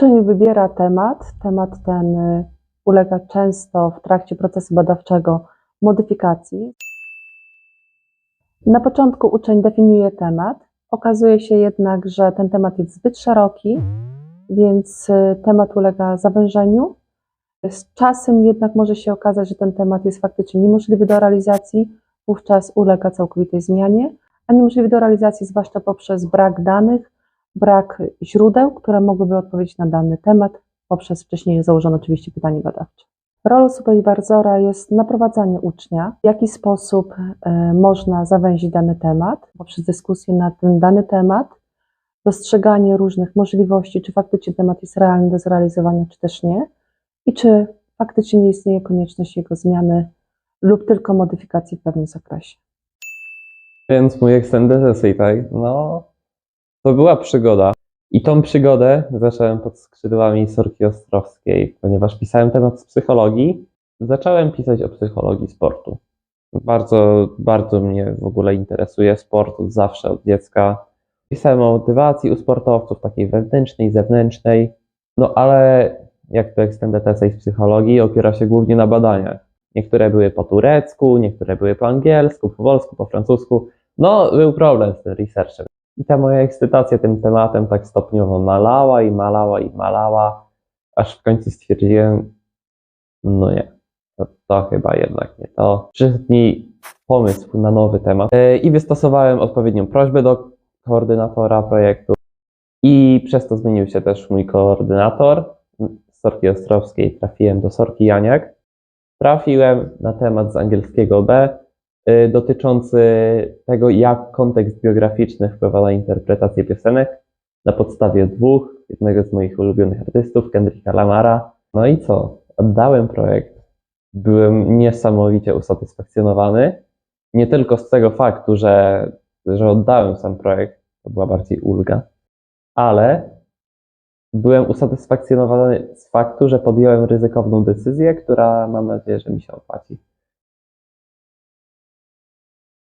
Uczeń wybiera temat. Temat ten y, ulega często w trakcie procesu badawczego modyfikacji. Na początku uczeń definiuje temat. Okazuje się jednak, że ten temat jest zbyt szeroki, więc y, temat ulega zawężeniu. Z czasem jednak może się okazać, że ten temat jest faktycznie niemożliwy do realizacji, wówczas ulega całkowitej zmianie, a niemożliwy do realizacji zwłaszcza poprzez brak danych, brak źródeł, które mogłyby odpowiedzieć na dany temat, poprzez wcześniej założone oczywiście pytanie badawcze. Rolą superwizora jest naprowadzanie ucznia, w jaki sposób e, można zawęzić dany temat, poprzez dyskusję na ten dany temat, dostrzeganie różnych możliwości, czy faktycznie temat jest realny do zrealizowania, czy też nie, i czy faktycznie nie istnieje konieczność jego zmiany lub tylko modyfikacji w pewnym zakresie. Więc mój extended essay, tak? No, to była przygoda. I tą przygodę zacząłem pod skrzydłami Sorki Ostrowskiej, ponieważ pisałem temat z psychologii. Zacząłem pisać o psychologii sportu. Bardzo, bardzo mnie w ogóle interesuje sport od zawsze, od dziecka. Pisałem o motywacji u sportowców, takiej wewnętrznej, zewnętrznej. No ale jak to extended essay z psychologii, opiera się głównie na badaniach. Niektóre były po turecku, niektóre były po angielsku, po polsku, po francusku. No, był problem z tym researchem. I ta moja ekscytacja tym tematem tak stopniowo malała i malała i malała, aż w końcu stwierdziłem, no nie, to, to chyba jednak nie to. Przyszedł pomysł na nowy temat e, i wystosowałem odpowiednią prośbę do koordynatora projektu i przez to zmienił się też mój koordynator. Z Sorki Ostrowskiej trafiłem do Sorki Janiak. Trafiłem na temat z angielskiego B, dotyczący tego, jak kontekst biograficzny wpływa na interpretację piosenek na podstawie dwóch, jednego z moich ulubionych artystów, Kendricka Lamara. No i co? Oddałem projekt. Byłem niesamowicie usatysfakcjonowany. Nie tylko z tego faktu, że, że oddałem sam projekt, to była bardziej ulga, ale byłem usatysfakcjonowany z faktu, że podjąłem ryzykowną decyzję, która mam nadzieję, że mi się opłaci.